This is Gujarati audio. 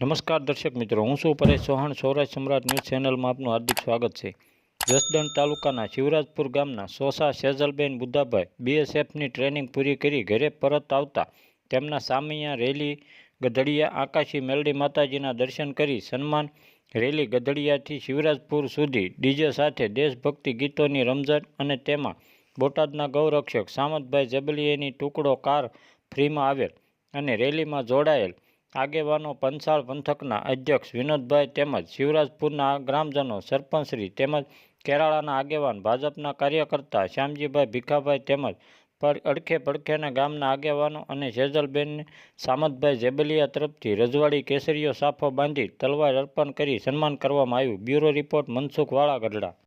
નમસ્કાર દર્શક મિત્રો, હું છું પરેશ ચૌહાણ. સૌરાષ્ટ્ર સમ્રાટ ન્યૂઝ ચેનલમાં આપનું હાર્દિક સ્વાગત છે. જસદણ તાલુકાના શિવરાજપુર ગામના સોસા સેજલબેન બુદ્ધાભાઈ બીએસએફની ટ્રેનિંગ પૂરી કરી ઘરે પરત આવતા તેમના સામૈયા રેલી ગધડિયા આકાશી મેલડી માતાજીના દર્શન કરી સન્માન. રેલી ગધડિયાથી શિવરાજપુર સુધી ડીજે સાથે દેશભક્તિ ગીતોની રમઝટ અને તેમાં બોટાદના ગૌરક્ષક સામતભાઈ જબલીએની ટુકડો કાર ફ્રીમાં આવેલ અને રેલીમાં જોડાયેલ આગેવાનો, પંચાળ પંથકના અધ્યક્ષ વિનોદભાઈ તેમજ શિવરાજપુરના ગ્રામજનો, સરપંચશ્રી તેમજ કેરાળાના આગેવાન, ભાજપના કાર્યકર્તા શ્યામજીભાઈ ભીખાભાઈ તેમજ અડખે પડખેના ગામના આગેવાનો અને સેજલબેન સામતભાઈ જેબલિયા તરફથી રજવાડી કેસરીઓ સાફો બાંધી તલવાર અર્પણ કરી સન્માન કરવામાં આવ્યું. બ્યુરો રિપોર્ટ મનસુખ વાળા ગઢડા